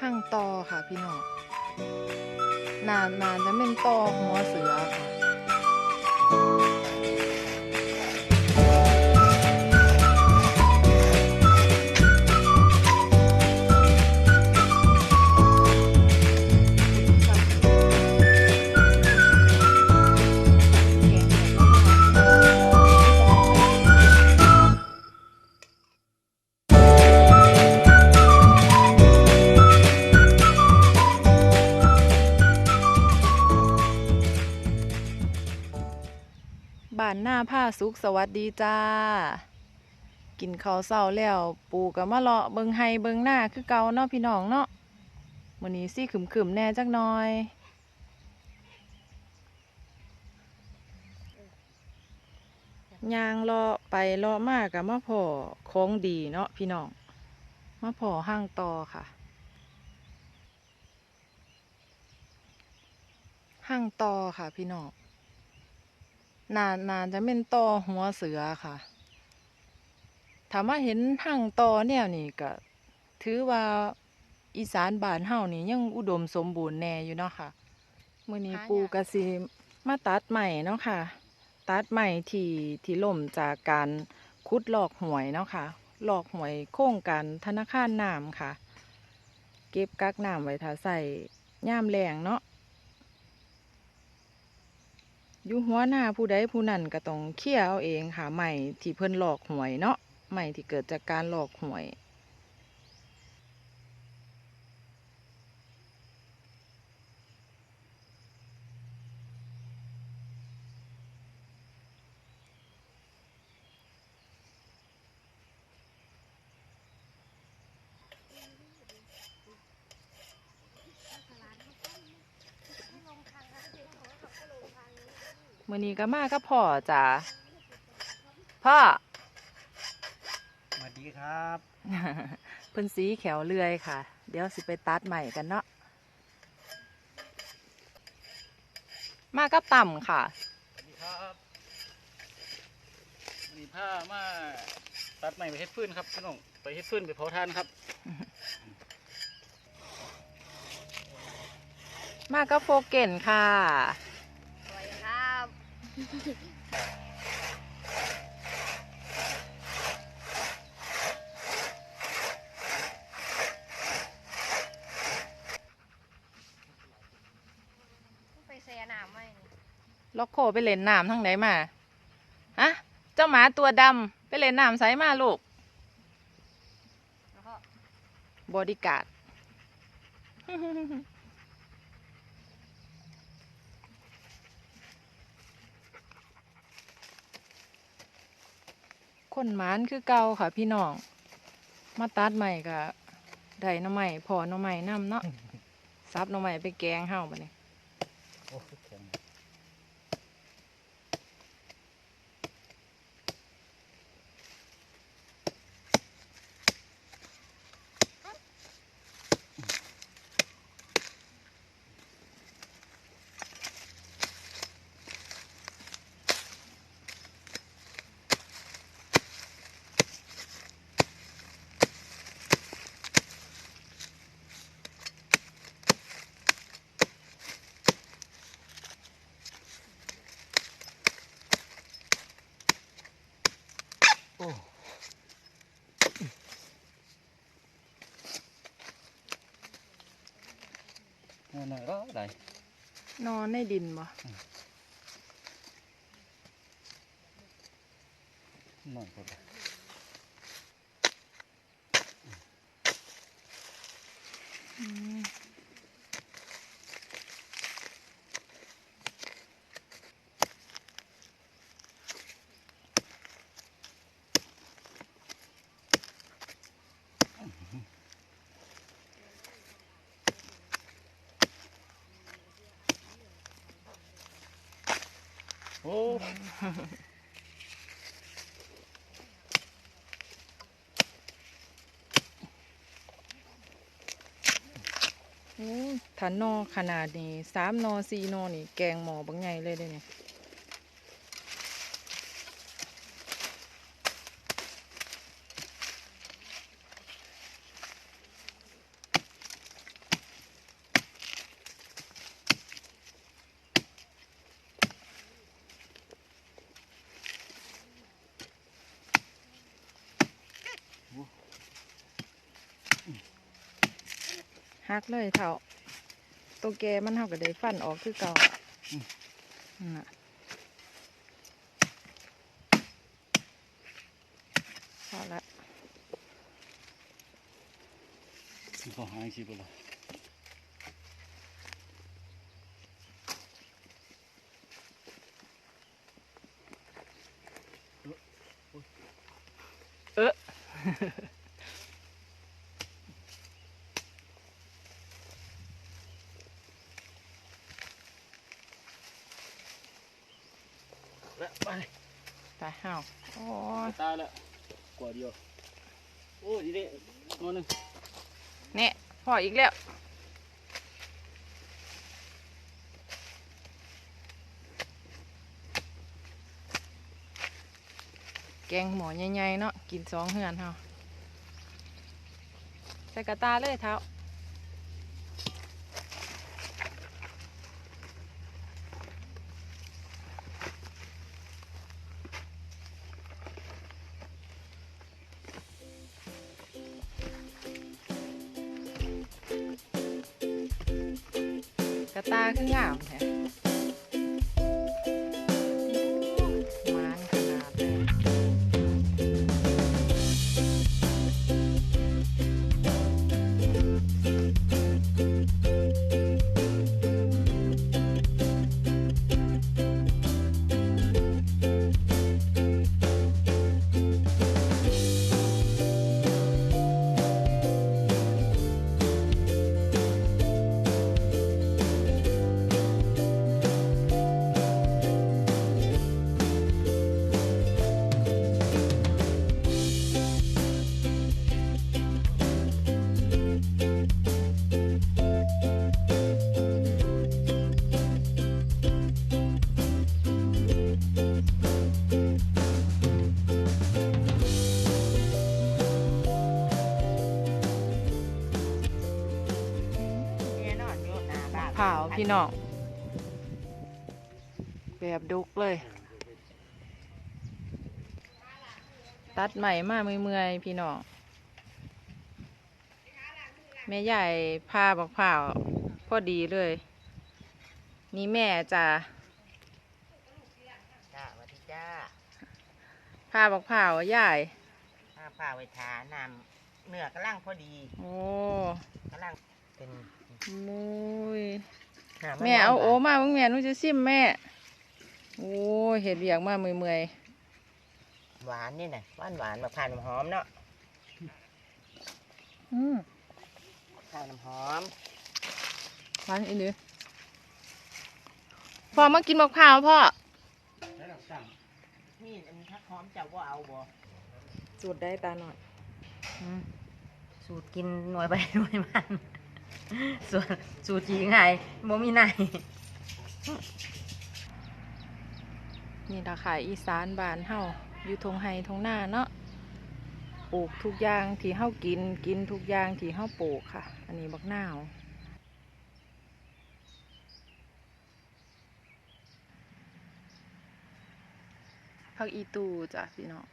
ห้างตอค่ะพี่น้องนานนานจะเป็นตอหัวเสือค่ะ ผ้าสุกสวัสดีจ้า กินข้าวเช้าแล้วปูก็มาเลาะเบิงไฮเบิงหน้าคือเก่าเนาะพี่น้องเนาะมื้อนี้สิขึมๆแน่จักหน่อยยางเลาะไปเลาะมากกับมาพอของดีเนาะพี่น้องมาพอห้างตอค่ะห้างตอค่ะพี่น้อง นานนานจะเป็นตอหัวเสือค่ะ ถามว่าเห็นหั่งตอแนวนี่ก็ถือว่าอีสานบ้านเฮานี่ยังอุดมสมบูรณ์แน่อยู่เนาะค่ะมื้อนี้หายากปูกะสิมาตัดใหม่เนาะค่ะ ตัดใหม่ที่ที่ล่มจากการขุดลอกหวยเนาะค่ะลอกหวยโครงการธนาคารน้ำค่ะ เก็บกักน้ำไว้ถ้าใส่ย่ามแรงเนาะ อยู่หัวหน้าผู้ใดผู้นั่นก็ต้องเคลียร์เอาเองค่ะใหม่ที่เพิ่นหลอกหวยเนาะใหม่ที่เกิดจากการหลอกหวย มื้อนี้ก็มากับพ่อจ้ะพ่อสวัสดีครับ เพิ่นสีแขวเลื่อยค่ะ เดี๋ยวสิไปตัดใหม่กันเนาะมากับต่ำค่ะสวัสดีครับมีผ้ามาตัดใหม่ไปเฮ็ดฟืนครับพี่น้องไปเฮ็ดฟืนไปเผาทานครับ มากับโฟเกนค่ะสวัสดีครับ ไปเสียหนามไหมนี่ล็อกโคไปเล่นน้ำทั้งไหนมาฮะเจ้าหมาตัวดำไปเล่นน้ำไสมาลูกแล้วก็บอดี้การ์ด คนหมานคือเก่าค่ะ พี่น้อง มาตัดใหม่ก็ได้หน้ำใหม่พอหน้ำใหม่น้ำเนาะซับหน้ำใหม่ไปแกงเห่าบัดนี้โนั่นนก็ได้นอนในดินบ่นอนก็ได้ อ้โอ้ถ้านอขนาดนี้สามนอสี่นอนี่ แกงหมอบางไงเลยเด้เนี่ย หักเลยเถ่าตัวแกมันเท่ากับได้ฟันออกคือเก่านั่นน่ะพอละเขาหายสิบ่ล่ะ เออ และไปตายห่าวโอ้ยตายแล้วกว่าเดียวโอ้ยดีเด้นอนหนึงเนี่ยพออีกแล้วแกงหมอใหญ่ๆเนาะกินสองเฮือนเฮาใส่กระตาเลยเท้า ๆ พี่น้อง แบบดุกเลย ตัดใหม่มาเมื่อยๆพี่น้อง แม่ใหญ่พาบักเผาวพอดีเลย นี่แม่จ้ะจ้าสวัสดีจ้าพาบักเผาวใหญ่ผ้าผ้าไว้ทาน้ำเนื้อกำลังพอดี โอ้กำลังเป็นมุยน้ำน แม่เอาหวานโอมาเพิ่งแม่หนูจะซิมแม่ โอ้ยเห็ดเบียกมาเมื่อยหวานนี่น่ะหวานหวานมะพร้าวน้ำหอมเนาะๆอืมมะพร้าวน้ำหอมหวานอีนี่พ่อมากินบักพร้าวพ่อนี่อันทักหอมจะว่าเอาบ่สูตรได้ตาหน่อยสูตรกินหน่วยไปหน่วยมัน ส่วนสูตรจีไงบ่มีไหนนี่ราคาอีสานบ้านเฮาอยู่ทงไฮทงหน้าเนาะปลูกทุกอย่างที่เฮากินกินทุกอย่างที่เฮาปลูกค่ะ อันนี้บักนาวผักอีตูจ้ะพี่น้อง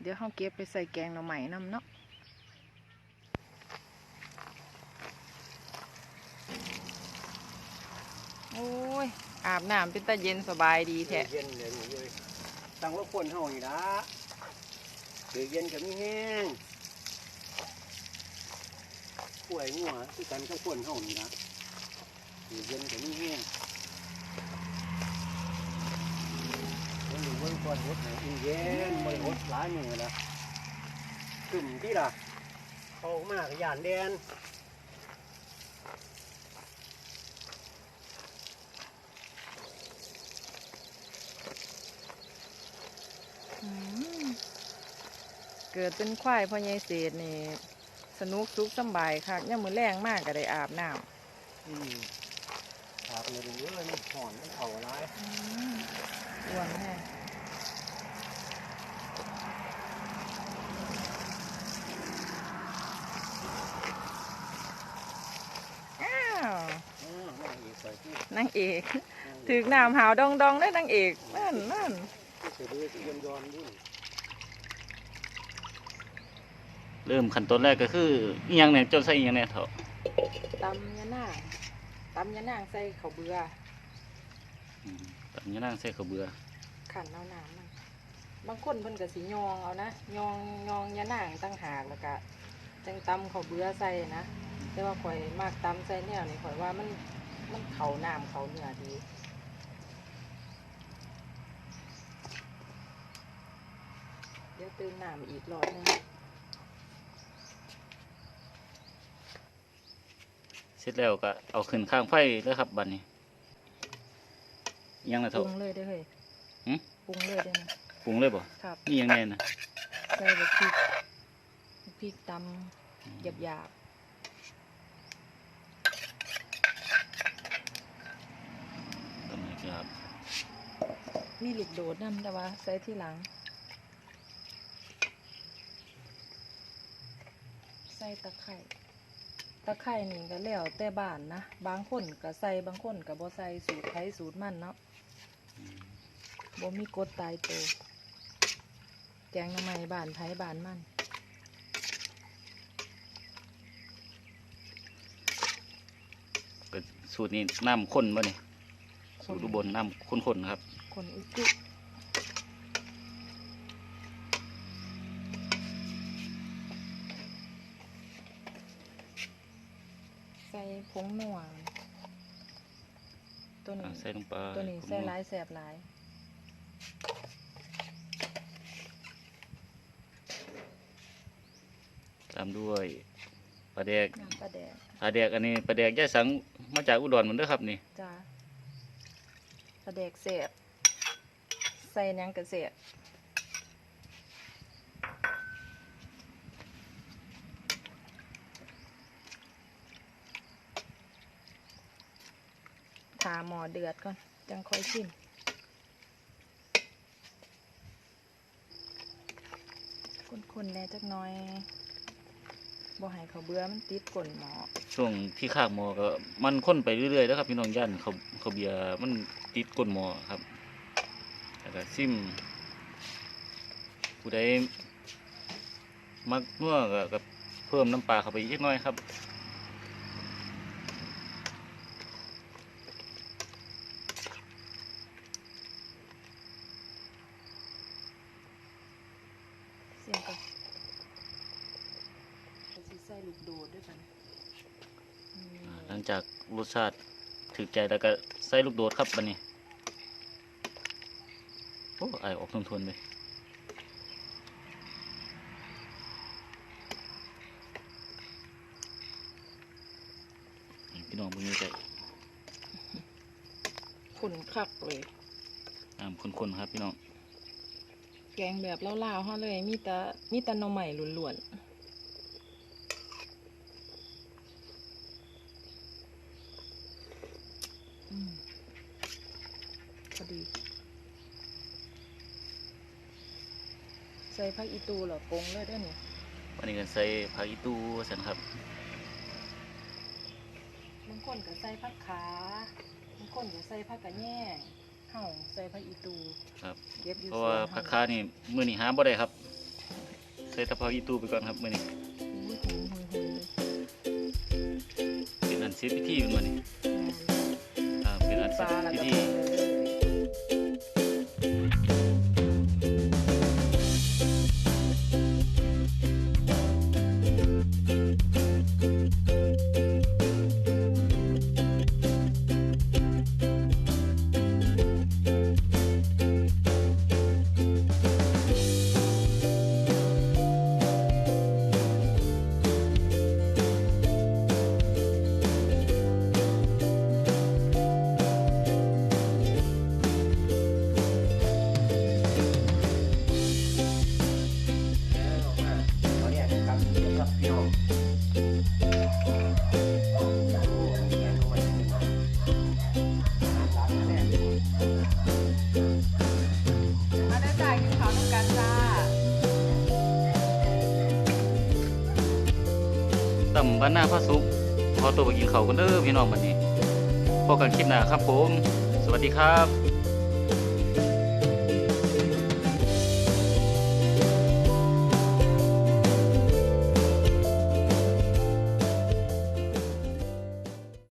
เดี๋ยวเฮาเก็บไปใส่แกงหน่อไม้น้ำเนาะ โอ้ย อาบน้ำเป็นตาเย็นสบายดีแท้เย็นเลยเลยตั้งว่าคนเฮานี่ละเดือเย็นกับมีแห้งป่วยงัวคือกันกับคนเฮานี่ละเดือเย็นกับมีแห้งวันนี้เบิ่งก่อนรถให้อินเย็นบ่ได้รถหลายมือละขึ้นที่ละเขามากยานแดน อืม เกิดเป็นควายพ่อใหญ่เศษนี่ สนุกสุขสำบายค่ะย่ามมือแรงมากก็ได้อาบน้อืมอาบเลยเยอะมันห่อนมันเข่าร้ายำอืมอ้วนแน่อ้าวเออมาอีกใส่ที่นางเอกถึกน้ำหาวดองดองได้นางเอกนั่นนั่น เสด็จยอนยอนๆด้วย เริ่มขั้นตอนแรกก็คืออีหยังเนี่ยเจ้าใส่อีหยังเนี่ยเถอะตำยะนางตำยะนางใส่ข้าวเบื่ออืมตำยะนางใส่ข้าวเบื่อขันเอาน้ำมันบางคนเพิ่นก็สิยองเอานะยองยองยะนางตั้งหากแล้วก็จังตำข้าวเบื่อใส่นะแต่ว่าข่อยมากตำใส่แนวนี่ข่อยว่ามันมันเข้าน้ำเข้าเนื้อดีเดี๋ยวตื่นน้ำอีกรอบหนึง สร็จแล้วก็เอาขึ้นข้างไฟเลยครับบัดนี้ ยังนะปเถรุอะงเลยได้อเฮ้ยหึ ปรุงเลยได้อนะปรุงเลยบ่ครับนี่ยังไงนะใส่บักพริกบักพริกตำหยาบหยาบตำนี้ครับๆมีลูกโดดนำแต่ว่าใส่ที่หลัง ใส่ตะไคร่ ตะไคร่นี่ก็แล้วแต่บ้านนะ บางคนก็ใส่บางคนก็บ่ใส่สูตรไผสูตรมันเนาะบ่มีกฎตายตัวแกงหน้ำไม้บ้านไผบ้านมันก็สูตรนี้น้ำข้นบ่นี่สูตรอุบลน้ำข้นๆครับ คนอุจุ ผงนัวตัวนี้อ่าใส่ลงไปตัวนี้ใส่หลายแสบหลายตามด้วยปลาแดกน้ำปลาแดกปลาแดกอันนี้ปลาแดกย่าสังมาจากอุดรเหมือนเด้อครับนี่จ้าปลาแดกแสบใส่หยังกระเสบาหมอเดือดก่อน จังค่อยชิมคนๆแน่จักน้อยบ่ให้เขาเบื่อมันติดก้นหมอช่วงที่ข้างหมอก็มันข้นไปเรื่อยๆแล้วครับพี่น้องย่านเขาเขาเบียมันติดก้นหมอครับแล้วก็ซิมผู้ใดมักนัวก็ก็เพิ่มน้ำปลาเข้าไปอีกน้อยครับ เสียงก่อนเราสิใส่ลูกโดดด้วยกันนี่อ่าหลังจากรสชาติถึกใจแล้วก็ใส่ลูกโดดครับบันนี้ โอ้ไอออกทนทนๆเลยนี่พี่น้องพวกนี้จะขุนคักเลยน้ำข้นๆครับพี่น้อง แกงแบบเล่าวๆเฮาเลย มีแต่มีแต่หน่อใหม่ล้วนๆอืมพอดี ใส่ผักอีตูเหรอปรุงเลยได้อเนี่ยวันนี้ก็ใส่ผักอีตูสันครับบางคนก็ใส่ผักขาบางคนก็ใส่ผักกระแยง เฮาใส่ผักอีตูครับเก็บอยู่เพราะว่าสวนผักคานี่มื้อนี้หาบ่ได้ครับ ใส่แต่ผักอีตูไปก่อนครับมื้อนี้อุ้ยหอมหุยๆเลยเป็นอันเสร็จพิธีเป็นมื้อนี้งามอ่าเป็นอันปเสร็จลาแล้วพิก็ธีำบ้านหน้าพระสุกขอตัวไปกินเขากันเด้อพี่น้องวันนี้พบกันคลิปหน้าครับผม สวัสดีครับ